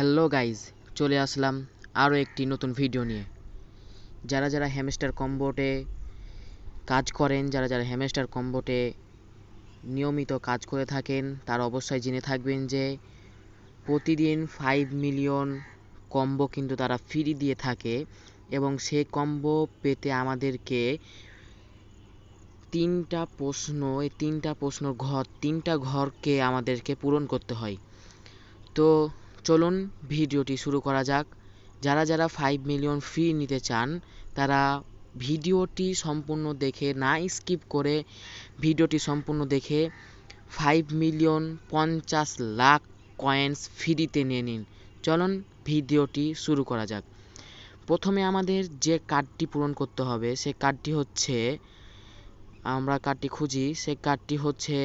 Hello guys, চলে আসলাম আরও একটি নতুন ভিডিও নিয়ে। যারা যারা হ্যামস্টার কম্বোটে কাজ করেন, যারা যারা হ্যামস্টার কম্বোটে নিয়মিত কাজ করে থাকেন, তারা অবশ্যই জেনে থাকবেন যে প্রতিদিন ফাইভ মিলিয়ন কম্বো কিন্তু তারা ফ্রি দিয়ে থাকে এবং সে কম্বো পেতে আমাদেরকে তিনটা প্রশ্ন, এই তিনটা প্রশ্ন ঘর, তিনটা ঘরকে আমাদেরকে পূরণ করতে হয়। তো চলুন ভিডিওটি শুরু করা যাক। যারা যারা ফাইভ মিলিয়ন ফ্রি নিতে চান, তারা ভিডিওটি সম্পূর্ণ দেখে না স্কিপ করে ভিডিওটি সম্পূর্ণ দেখে ফাইভ মিলিয়ন পঞ্চাশ লাখ কয়েন্স ফ্রিতে নিয়ে নিন। চলুন ভিডিওটি শুরু করা যাক। প্রথমে আমাদের যে কার্ডটি পূরণ করতে হবে সে কার্ডটি হচ্ছে, আমরা কার্ডটি খুঁজি সে কার্ডটি হচ্ছে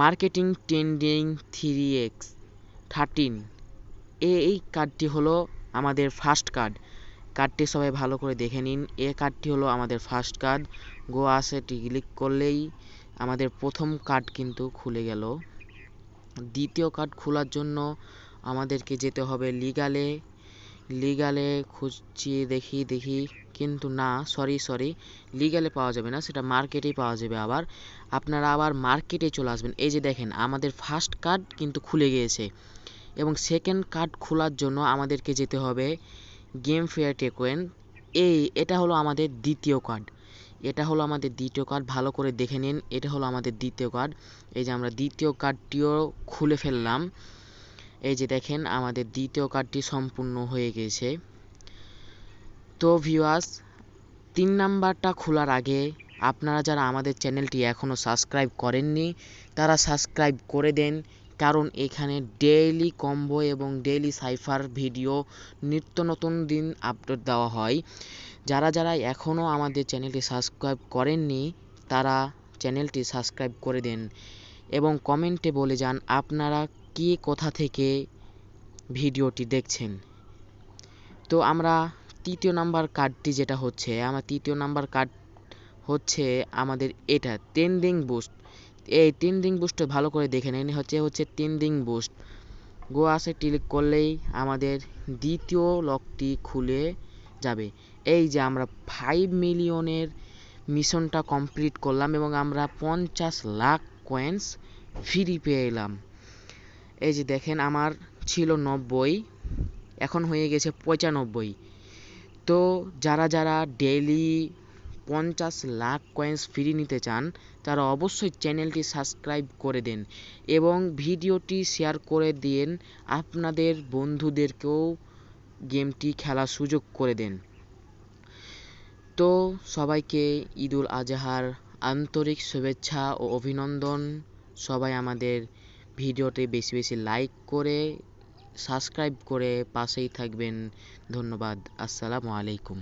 marketing trending three X thirteen এই কার্ডটি হলো আমাদের ফার্স্ট কার্ড কার্ডটি সবাই ভালো করে দেখে নিন। এ কার্ডটি হলো আমাদের ফার্স্ট কার্ড গো আসেটি ক্লিক করলেই আমাদের প্রথম কার্ড কিন্তু খুলে গেল। দ্বিতীয় কার্ড খোলার জন্য আমাদেরকে যেতে হবে লিগালে লিগালে খুঁজছি, দেখি দেখি। কিন্তু না সরি সরি লিগালে পাওয়া যাবে না, সেটা মার্কেটেই পাওয়া যাবে আবার। আপনারা আবার মার্কেটে চলে আসবেন। এই যে দেখেন, আমাদের ফার্স্ট কার্ড কিন্তু খুলে গিয়েছে। এবং সেকেন্ড কার্ড খোলার জন্য আমাদেরকে যেতে হবে গেম ফেয়ার টেকোয়েন এই, এটা হলো আমাদের দ্বিতীয় কার্ড এটা হলো আমাদের দ্বিতীয় কার্ড ভালো করে দেখে নিন। এটা হলো আমাদের দ্বিতীয় কার্ড এই যে আমরা দ্বিতীয় কার্ডটিও খুলে ফেললাম। এই যে দেখেন, আমাদের দ্বিতীয় কার্ডটি সম্পূর্ণ হয়ে গেছে তো ভিউয়ার্স তিন নাম্বারটা খোলার আগে আপনারা যারা আমাদের চ্যানেলটি এখনও সাবস্ক্রাইব করেননি, তারা সাবস্ক্রাইব করে দেন, কারণ এখানে ডেইলি কম্বো এবং ডেইলি সাইফার ভিডিও নিত্য নতুন দিন আপডেট দেওয়া হয়। যারা যারা এখনও আমাদের চ্যানেলটি সাবস্ক্রাইব করেননি, তারা চ্যানেলটি সাবস্ক্রাইব করে দেন এবং কমেন্টে বলে যান আপনারা কে কোথা থেকে ভিডিওটি দেখছেন। তো আমরা তৃতীয় নাম্বার কার্ডটি যেটা হচ্ছে, আমার তৃতীয় নাম্বার কার্ড হচ্ছে আমাদের এটা ট্রেন্ডিং বুস্ট এই ট্রেন্ডিং বুস্টে ভালো করে দেখে নিন হচ্ছে হচ্ছে ট্রেন্ডিং বুস্ট গো আসে ক্লিক করলেই আমাদের দ্বিতীয় লকটি খুলে যাবে। এই যে আমরা ফাইভ মিলিয়নের মিশনটা কমপ্লিট করলাম এবং আমরা পঞ্চাশ লাখ কয়েন্স ফ্রি পেয়ে এলাম। এই যে দেখেন, আমার ছিল নব্বই, এখন হয়ে গেছে পঁচানব্বই। তো যারা যারা ডেইলি পঞ্চাশ লাখ কয়েন্স ফ্রি নিতে চান, তারা অবশ্যই চ্যানেলটি সাবস্ক্রাইব করে দেন এবং ভিডিওটি শেয়ার করে দিন আপনাদের বন্ধুদেরকেও গেমটি খেলার সুযোগ করে দেন। তো সবাইকে ঈদুল আজহার আন্তরিক শুভেচ্ছা ও অভিনন্দন। সবাই আমাদের ভিডিওতে বেশি বেশি লাইক করে সাবস্ক্রাইব করে পাশেই থাকবেন। ধন্যবাদ। আসসালামু আলাইকুম।